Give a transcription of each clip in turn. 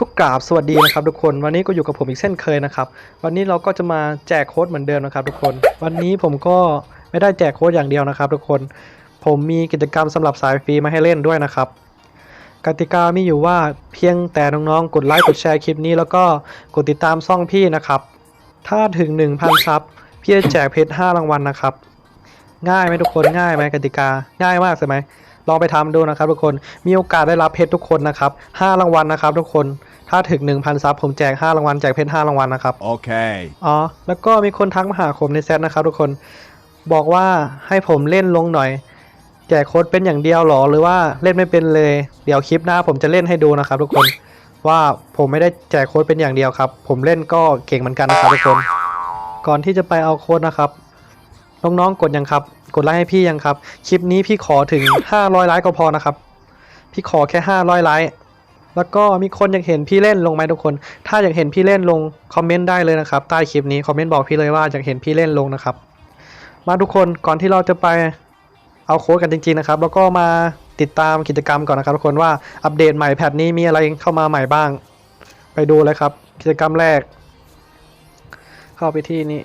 ก็กราบสวัสดีนะครับทุกคนวันนี้ก็อยู่กับผมอีกเช่นเคยนะครับ วันนี้เราก็จะมาแจกโค้ดเหมือนเดิมนะครับทุกคน วันนี้ผมก็ไม่ได้แจกโค้ดอย่างเดียวนะครับ ทุกคน ผมมีกิจกรรมสำหรับสายฟรีมาให้เล่นด้วยนะครับ กติกามีอยู่ว่าเพียงแต่น้องๆกดไลค์กดแชร์คลิปนี้ แล้วก็กดติดตามช่องพี่นะครับ ถ้าถึง 1,000ซับพี่จะแจกเพชร5รางวัลนะครับ ง่ายไหมทุกคนง่ายไหมกติกาง่ายมากใช่ไหมลองไปทำดูนะครับ ทุกคนมีโอกาสได้รับเพชรทุกคนนะครับ5รางวัลนะครับ ทุกคน ถ้าถึง 1,000 ซับผมแจก 5 รางวัลแจกเพชร5รางวัลนะครับ Okay. อ๋อ แล้วก็มีคนทักมาหาผมในแชทนะครับทุกคน บอกว่าให้ผมเล่นลงหน่อย แจกโค้ดเป็นอย่างเดียวหรอ หรือว่าเล่นไม่เป็นเลย เดี๋ยวคลิปหน้าผมจะเล่นให้ดูนะครับทุกคน ว่าผมไม่ได้แจกโค้ดเป็นอย่างเดียวครับ ผมเล่นก็เก่งเหมือนกันนะครับทุกคน ก่อนที่จะไปเอาโค้ดนะครับ น้องๆ กดยังครับ กดไลค์ให้พี่ยังครับ คลิปนี้พี่ขอถึง 500 ไลค์ก็พอนะครับ พี่ขอแค่ 500 ไลค์ แล้วก็มีคนอยากเห็นพี่เล่นลงไหมทุกคน ถ้าอยากเห็นพี่เล่นลงคอมเมนต์ได้เลยนะครับใต้คลิปนี้คอมเมนต์บอกพี่เลยว่าอยากเห็นพี่เล่นลงนะครับ มาทุกคนก่อนที่เราจะไปเอาโค้ดกันจริงๆนะครับ แล้วก็มาติดตามกิจกรรมก่อนนะครับทุกคนว่าอัปเดตใหม่แพทนี้มีอะไรเข้ามาใหม่บ้าง ไปดูเลยครับ กิจกรรมแรก เข้าไปที่นี่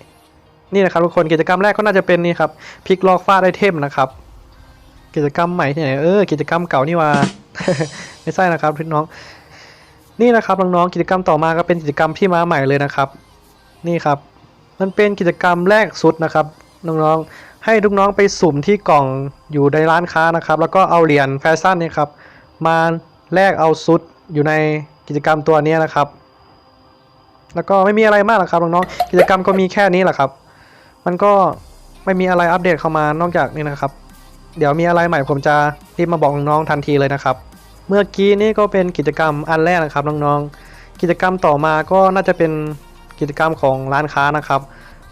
นี่นะครับทุกคนกิจกรรมแรกก็น่าจะเป็นนี่ครับพลิกลอกฟาดไอเทมนะครับ กิจกรรมใหม่ที่ไหนเออกิจกรรมเก่านี่ว่า ไม่ใช่นะครับพี่น้อง นี่นะครับน้องๆกิจกรรมต่อมาก็เป็นกิจกรรมที่มาใหม่เลยนะครับ นี่ครับ มันเป็นกิจกรรมแรกสุดนะครับน้องๆให้ลูกน้องไปสุ่มที่กล่องอยู่ในร้านค้านะครับ แล้วก็เอาเหรียญแฟชั่นนี่ครับ มาแลกเอาซุดอยู่ในกิจกรรมตัวนี้นะครับ แล้วก็ไม่มีอะไรมากหรอกครับน้องๆกิจกรรมก็มีแค่นี้แหละครับ มันก็ไม่มีอะไรอัปเดตเข้ามานอกจากนี้นะครับ เดี๋ยวมีอะไรใหม่ผมจะรีบมาบอกน้องๆทันทีเลยนะครับ เมื่อกี้นี่ก็เป็นกิจกรรมอันแรกนะครับน้องๆ กิจกรรมต่อมาก็น่าจะเป็นกิจกรรมของร้านค้านะครับ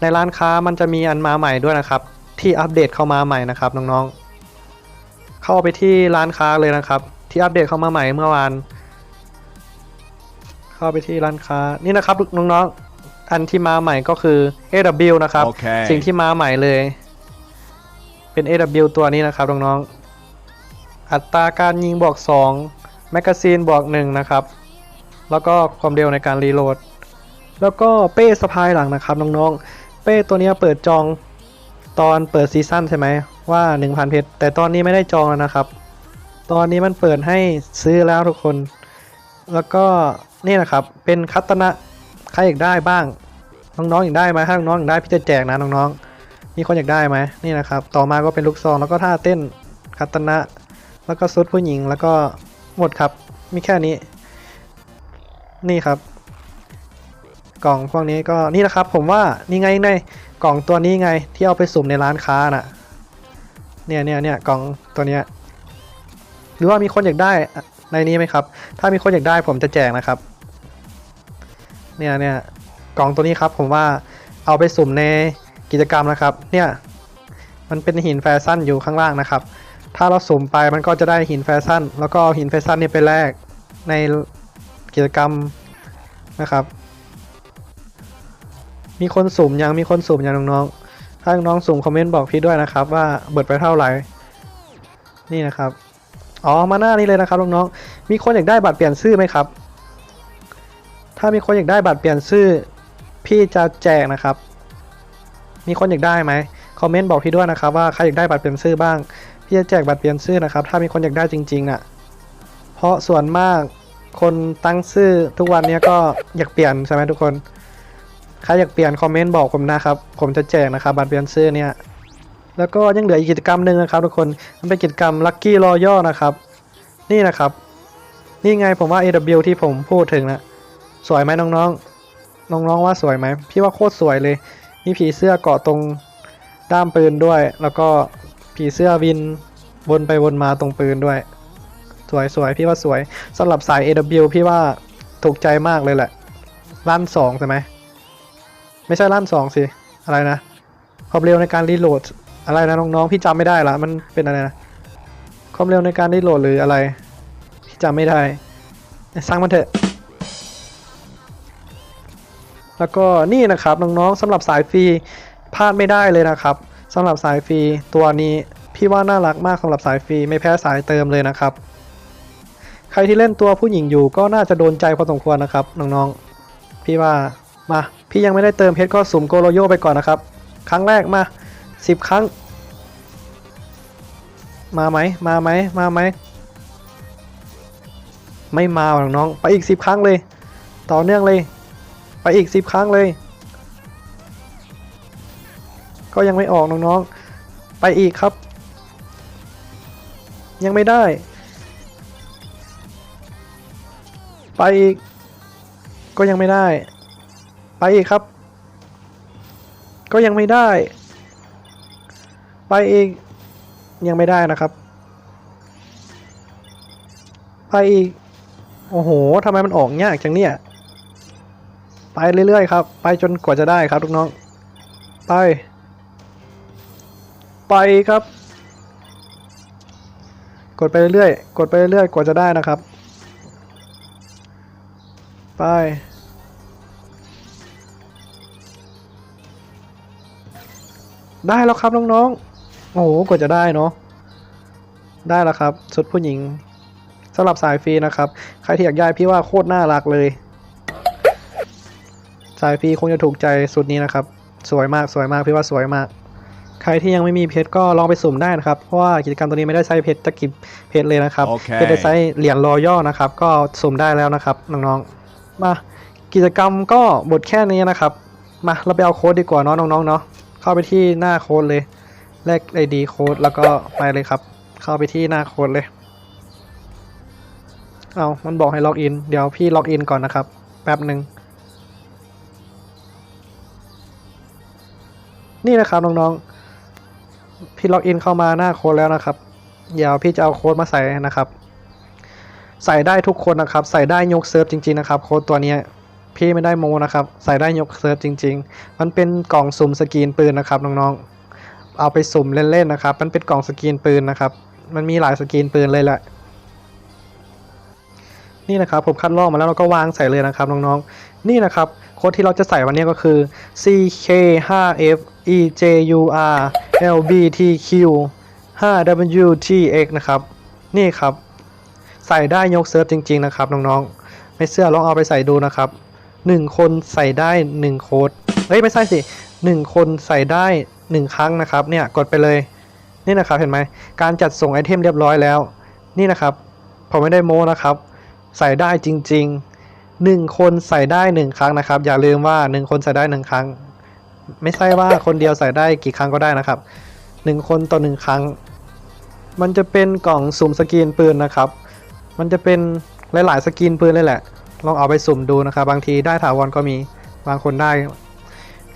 ในร้านค้ามันจะมีอันมาใหม่ด้วยนะครับ ที่อัปเดตเข้ามาใหม่นะครับน้องๆ เข้าไปที่ร้านค้าเลยนะครับ ที่อัปเดตเข้ามาใหม่เมื่อวาน เข้าไปที่ร้านค้านี่นะครับน้องๆ อันที่มาใหม่ก็คือ AW นะครับโอเคสิ่งที่มาใหม่เลย เป็น AW ตัวนี้นะครับน้องๆ อัตราการยิงบวก2แมกกาซีนบวก1นะครับ แล้วก็ความเร็วในการรีโหลด แล้วก็เป้สะพายหลังนะครับน้องๆ เป้ตัวนี้เปิดจองตอนเปิดซีซั่นใช่ไหมว่า 1,000 เพชร แต่ตอนนี้ไม่ได้จองแล้วนะครับ ตอนนี้มันเปิดให้ซื้อแล้วทุกคน แล้วก็นี่นะครับ เป็นคัตนะใครอยากได้บ้าง น้องๆอยากได้ไหมถ้าน้องๆอยากได้พี่จะแจกนะน้องๆมีคนอยากได้ไหมนี่นะครับ ต่อมาก็เป็นลูกซองแล้วก็ท่าเต้นคัตนะ แล้วก็ซุดผู้หญิงแล้วก็หมดครับ มีแค่นี้ นี่ครับ กล่องพวกนี้ก็นี่นะครับ ผมว่านี่ไงในกล่องตัวนี้ไงที่เอาไปสุ่มในร้านค้าน่ะ เนี่ยเนี่ยเนี่ยกล่องตัวเนี้ยหรือว่ามีคนอยากได้ในนี้ไหมครับ ถ้ามีคนอยากได้ผมจะแจกนะครับ เนี่ยเนี่ยกล่องตัวนี้ครับ ผมว่าเอาไปสุ่มในกิจกรรมนะครับ เนี่ย มันเป็นหินแฟชั่นอยู่ข้างล่างนะครับ ถ้าเราสุ่มไปมันก็จะได้หินแฟชั่น แล้วก็หินแฟชั่นนี่ไปแลกในกิจกรรมนะครับ มีคนสุ่มยังมีคนสุ่มยังน้องๆ ถ้าน้องสุ่มคอมเมนต์บอกพี่ด้วยนะครับว่าเบิดไปเท่าไหร่ นี่นะครับ อ๋อ มาหน้านี้เลยนะครับน้องๆ มีคนอยากได้บัตรเปลี่ยนชื่อไหมครับ ถ้ามีคนอยากได้บัตรเปลี่ยนชื่อ พี่จะแจกนะครับ มีคนอยากได้ไหมคอมเมนต์บอกพี่ด้วยนะครับว่าใครอยากได้บัตรเปลี่ยนชื่อบ้าง พี่จะแจกบัตรเปลี่ยนชื่อนะครับ ถ้ามีคนอยากได้จริงๆน่ะ เพราะส่วนมากคนตั้งชื่อทุกวันนี้ก็อยากเปลี่ยนใช่ไหมทุกคน ใครอยากเปลี่ยนคอมเมนต์บอกผมนะครับ ผมจะแจกนะครับบัตรเปลี่ยนชื่อเนี่ย แล้วก็ยังเหลืออีกกิจกรรมหนึ่งนะครับ ทุกคน มันเป็นกิจกรรม Lucky Royal นะครับ นี่นะครับ นี่ไงผมว่า AW ที่ผมพูดถึงนะ สวยไหมน้องๆ น้องๆว่าสวยไหม พี่ว่าโคตรสวยเลย มีผีเสื้อเกาะตรงด้ามปืนด้วย แล้วก็ ผีเสื้อวินวนไปวนมาตรงปืนด้วย สวยสวยพี่ว่าสวยสำหรับสาย AW พี่ว่าถูกใจมากเลยแหละล้านสองใช่ไหมไม่ใช่ล้านสองสิ อะไรนะความเร็วในการรีโหลดอะไรนะน้องๆพี่จำไม่ได้ละมันเป็นอะไรนะความเร็วในการรีโหลดหรืออะไรพี่จำไม่ได้ สร้างมันเถอะ แล้วก็นี่นะครับน้องๆสำหรับสายฟรีพลาดไม่ได้เลยนะครับ สำหรับสายฟรีตัวนี้พี่ว่าน่ารักมากสำหรับสายฟรีไม่แพ้สายเติมเลยนะครับ ใครที่เล่นตัวผู้หญิงอยู่ก็น่าจะโดนใจพอสมควรนะครับน้องๆพี่ว่ามาพี่ยังไม่ได้เติมเพชรก็สุ่มโกโรโยไปก่อนนะครับ ครั้งแรกมาสิบครั้ง มาไหมมาไหมมาไหมไม่มาหรอกน้องไปอีกสิบครั้งเลย ต่อเนื่องเลย ไปอีกสิบครั้งเลย ก็ยังไม่ออกน้องๆ ไปอีกครับ ยังไม่ได้ ไปอีก ก็ยังไม่ได้ ไปอีกครับ ก็ยังไม่ได้ ไปอีก ยังไม่ได้นะครับ ไปอีก โอ้โหทำไมมันออกยากจังเนี่ย ไปเรื่อยๆครับ ไปจนกว่าจะได้ครับทุกน้อง ไป ไปครับ กดไปเรื่อยๆกดไปเรื่อยๆกว่าจะได้นะครับ ไป ได้แล้วครับน้องๆโอ้โหกว่าจะได้เนาะได้แล้วครับชุดผู้หญิงสำหรับสายฟรีนะครับ ใครที่อยากย้ายพี่ว่าโคตรน่ารักเลย สายฟรีคงจะถูกใจสุดนี้นะครับ สวยมากสวยมากพี่ว่าสวยมาก ใครที่ยังไม่มีเพชรก็ลองไปสุ่มได้นะครับ เพราะว่ากิจกรรมตัวนี้ไม่ได้ใช้เพชรตะกิบเพชรเลยนะครับโอเคเป็นได้ใช้เหรียญรอย่อนะครับ ก็สุ่มได้แล้วนะครับน้องๆ มากิจกรรมก็หมดแค่นี้นะครับ มาเราไปเอาโค้ดดีกว่าเนาะน้องๆเนาะ เข้าไปที่หน้าโค้ดเลย แลกไอดีโค้ดแล้วก็ไปเลยครับ เข้าไปที่หน้าโค้ดเลย เอามันบอกให้ล็อกอิน เดี๋ยวพี่ล็อกอินก่อนนะครับ แป๊บหนึ่งนี่นะครับน้องๆ พี่ล็อกอินเข้ามาหน้าโค้ดแล้วนะครับเดี๋ยวพี่จะเอาโค้ดมาใส่นะครับ ใส่ได้ทุกคนนะครับ ใส่ได้ยกเซิร์ฟจริงๆนะครับ โค้ดตัวนี้พี่ไม่ได้โมนะครับ ใส่ได้ยกเซิร์ฟจริง ๆ มันเป็นกล่องสุ่มสกรีนปืนนะครับน้องๆเอาไปสุ่มเล่นๆนะครับ มันเป็นกล่องสกรีนปืนนะครับ มันมีหลายสกรีนปืนเลยแหละนี่นะครับผมคัดลอกมาแล้วเราก็วางใส่เลยนะครับน้องๆนี่นะครับโค้ดที่เราจะใส่วันนี้ก็คือ CK5F EJUR LBTQ 5WTX นะครับ นี่ครับ ใส่ได้ยกเซิร์ฟจริง ๆ นะครับ น้องๆ ไม่เชื่อลองเอาไปใส่ดูนะครับ 1 คนใส่ได้ 1 โค้ดเฮ้ย ไม่ใช่สิ 1 คนใส่ได้ 1 ครั้งนะครับ เนี่ยกดไปเลย นี่นะครับเห็นไหม การจัดส่งไอเทมเรียบร้อยแล้ว นี่นะครับผมไม่ได้โม้นะครับ ใส่ได้จริง ๆ 1 คนใส่ได้ 1 ครั้งนะครับ อย่าลืมว่า 1 คนใส่ได้ 1 ครั้ง ไม่ใช่ว่าคนเดียวใส่ได้กี่ครั้งก็ได้นะครับ1คนต่อ1ครั้ง มันจะเป็นกล่องสุ่มสกรีนปืนนะครับ มันจะเป็นหลายๆสกรีนปืนเลยแหละ ลองเอาไปสุ่มดูนะครับ บางทีได้ถาวรก็มีบางคนได้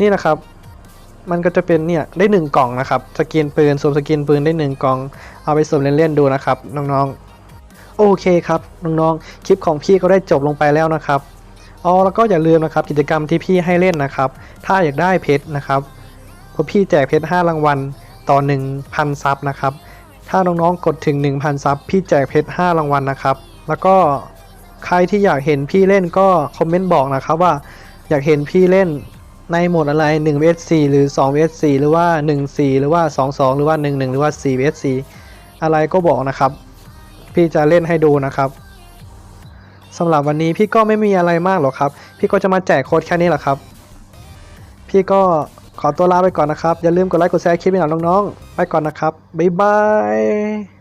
นี่นะครับ มันก็จะเป็นเนี่ยได้หนึ่งกล่องนะครับ สกรีนปืนสุ่มสกรีนปืนได้หนึ่งกล่อง เอาไปสุ่มเล่นๆดูนะครับน้องๆ โอเคครับน้องๆคลิปของพี่ก็ได้จบลงไปแล้วนะครับ อ๋อแล้วก็อย่าลืมนะครับกิจกรรมที่พี่ให้เล่นนะครับ ถ้าอยากได้เพชรนะครับเพราะพี่แจกเพชร5รางวัลต่อ 1,000 ซับนะครับ ถ้าน้องๆกดถึง 1,000 ซับพี่แจกเพชร5รางวัลนะครับ แล้วก็ใครที่อยากเห็นพี่เล่นก็คอมเมนต์บอกนะครับว่าอยากเห็นพี่เล่นในโหมดอะไร1 vs 4หรือ2 vs 4หรือว่า 1 4 หรือว่า 2 2 หรือว่า 1 1 หรือว่า4 vs 4อะไรก็บอกนะครับ พี่จะเล่นให้ดูนะครับ สำหรับวันนี้พี่ก็ไม่มีอะไรมากหรอกครับ พี่ก็จะมาแจกโค้ดแค่นี้แหละครับ พี่ก็ขอตัวลาไปก่อนนะครับ อย่าลืมกดไลค์กดแชร์คลิปให้หน่อยน้องๆ ไปก่อนนะครับ บ๊ายบาย